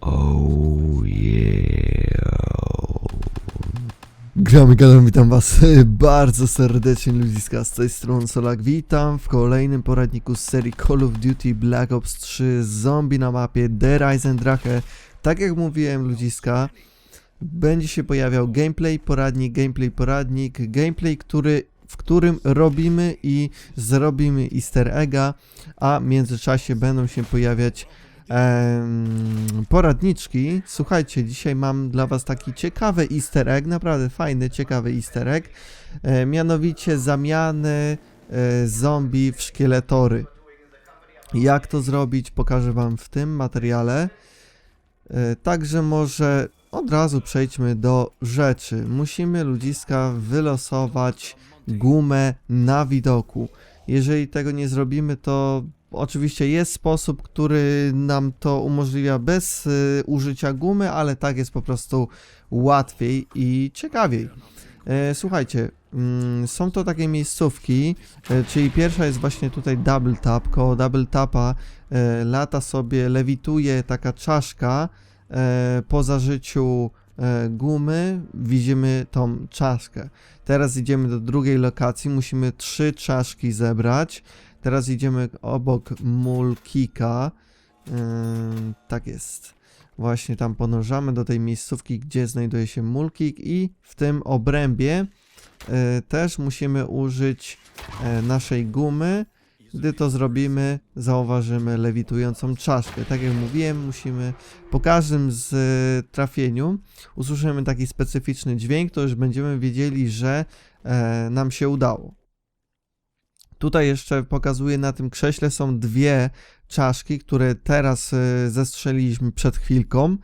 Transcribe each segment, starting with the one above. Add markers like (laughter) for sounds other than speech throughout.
Oh yeah. Gramy gadam, witam was (laughs) bardzo serdecznie ludziska z tej strony Solak. Witam w kolejnym poradniku z serii Call of Duty Black Ops 3 Zombie na mapie The Rise Drache. Tak jak mówiłem ludziska, będzie się pojawiał gameplay, poradnik, gameplay, poradnik, gameplay, który, w którym robimy i zrobimy easter egga, a w międzyczasie będą się pojawiać em, poradniczki. Słuchajcie, dzisiaj mam dla Was taki ciekawy easter egg, naprawdę fajny, ciekawy easter egg, e, mianowicie zamiany e, zombie w szkieletory. Jak to zrobić, pokażę Wam w tym materiale. E, Także może od razu przejdźmy do rzeczy. Musimy ludziska wylosować gumę na widoku. Jeżeli tego nie zrobimy, to oczywiście jest sposób, który nam to umożliwia bez y, użycia gumy, ale tak jest po prostu łatwiej i ciekawiej. E, słuchajcie, mm, są to takie miejscówki, e, czyli pierwsza jest właśnie tutaj double tap. Koło double tapa e, lata sobie, lewituje taka czaszka. Po zażyciu gumy widzimy tą czaszkę. Teraz idziemy do drugiej lokacji, musimy trzy czaszki zebrać. Teraz idziemy obok mulkika. Ym, tak jest. Właśnie tam ponurzamy do tej miejscówki, gdzie znajduje się mulkik i w tym obrębie e, też musimy użyć e, naszej gumy. Gdy to zrobimy, zauważymy lewitującą czaszkę. Tak jak mówiłem, musimy po każdym z e, trafieniu usłyszymy taki specyficzny dźwięk, to już będziemy wiedzieli, że nam się udało. Tutaj jeszcze pokazuję na tym krześle są dwie czaszki, które teraz e, zestrzeliliśmy przed chwilką.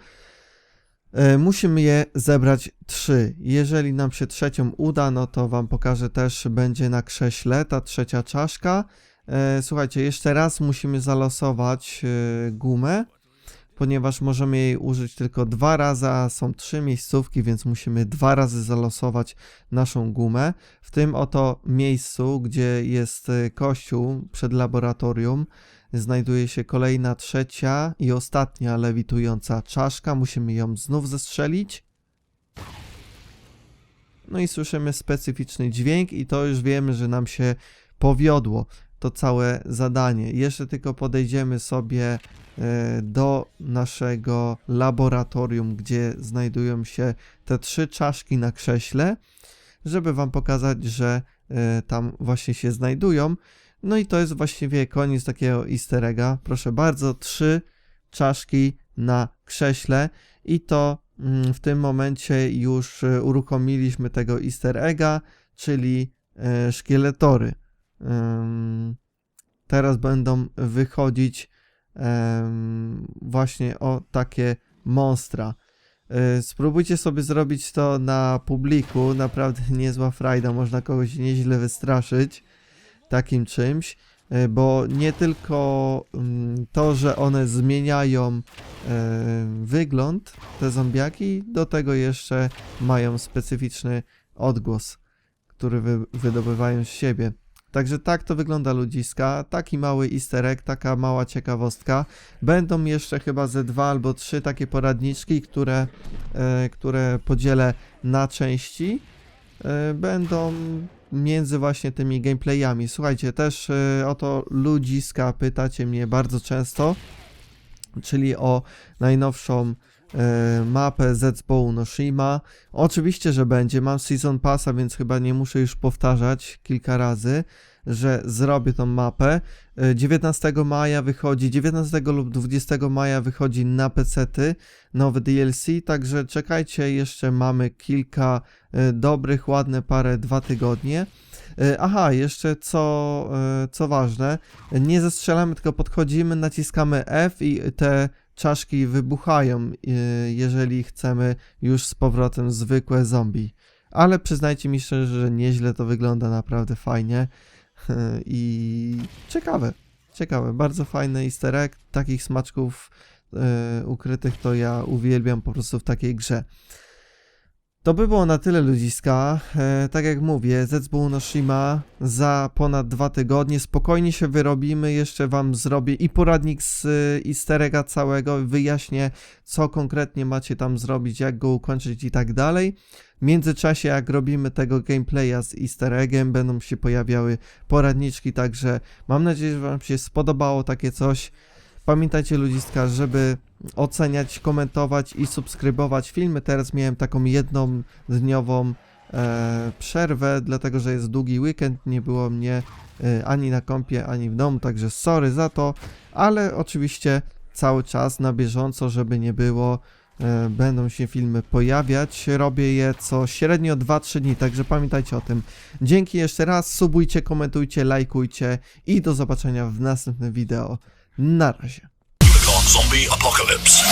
E, Musimy je zebrać trzy. Jeżeli nam się trzecią uda, no to wam pokażę też, będzie na krześle ta trzecia czaszka. E, Słuchajcie, jeszcze raz musimy zalosować gumę, ponieważ możemy jej użyć tylko dwa razy, a są trzy miejscówki, więc musimy dwa razy zalosować naszą gumę. W tym oto miejscu, gdzie jest e, kościół przed laboratorium, znajduje się kolejna trzecia i ostatnia lewitująca czaszka. Musimy ją znów zestrzelić. No i słyszymy specyficzny dźwięk i to już wiemy, że nam się powiodło to całe zadanie. Jeszcze tylko podejdziemy sobie e, do naszego laboratorium, gdzie znajdują się te trzy czaszki na krześle, żeby wam pokazać, że e, tam właśnie się znajdują. No i to jest właściwie koniec takiego easter egga. Proszę bardzo, trzy czaszki na krześle i to mm, w tym momencie już e, uruchomiliśmy tego easter egga, czyli szkieletory. Teraz będą wychodzić właśnie o takie monstra. E, Spróbujcie sobie zrobić to na publiku, naprawdę (laughs) niezła frajda, można kogoś nieźle wystraszyć takim czymś, e, bo nie tylko mm, to, że one zmieniają e, wygląd, te zombiaki, do tego jeszcze mają specyficzny odgłos, który wy, wydobywają z siebie. Także tak to wygląda ludziska, taki mały easter egg, taka mała ciekawostka. Będą jeszcze chyba ze dwa albo trzy takie poradniczki, które, e, które podzielę na części. E, będą między właśnie tymi gameplayami. Słuchajcie, też e, o to ludziska pytacie mnie bardzo często, czyli o najnowszą mapę Zetsbow Noshima. Oczywiście, że będzie. Mam Season Passa, więc chyba nie muszę już powtarzać kilka razy, że zrobię tą mapę. E, 19 maja wychodzi, 19 lub 20 maja wychodzi na PC-ty nowy DLC, także czekajcie, jeszcze mamy kilka e, dobrych, ładne parę, dwa tygodnie. E, Aha, jeszcze co, e, co ważne, nie zestrzelamy, tylko podchodzimy, naciskamy F i te czaszki wybuchają, y, jeżeli chcemy już z powrotem zwykłe zombie. Ale przyznajcie mi szczerze, że nieźle to wygląda, naprawdę fajnie i ciekawe, ciekawe, bardzo fajny easter egg, takich smaczków y, ukrytych to ja uwielbiam po prostu w takiej grze. To by było na tyle ludziska. E, tak jak mówię, ZBU Noshima za ponad dwa tygodnie. Spokojnie się wyrobimy, jeszcze wam zrobię i poradnik z y, całego, wyjaśnię co konkretnie macie tam zrobić, jak go ukończyć i tak dalej. W międzyczasie jak robimy tego gameplaya z easter eggiem, będą się pojawiały poradniczki, także mam nadzieję, że wam się spodobało takie coś. Pamiętajcie ludziska, żeby oceniać, komentować i subskrybować filmy. Teraz miałem taką jedną dniową e, przerwę, dlatego że jest długi weekend, nie było mnie e, ani na kompie, ani w domu, także sorry za to, ale oczywiście cały czas na bieżąco, żeby nie było, e, będą się filmy pojawiać. Robię je co średnio 2-3 dni, także pamiętajcie o tym. Dzięki jeszcze raz, subujcie, komentujcie, lajkujcie i do zobaczenia w następnym wideo. Na razie. Unicorn Zombie Apocalypse.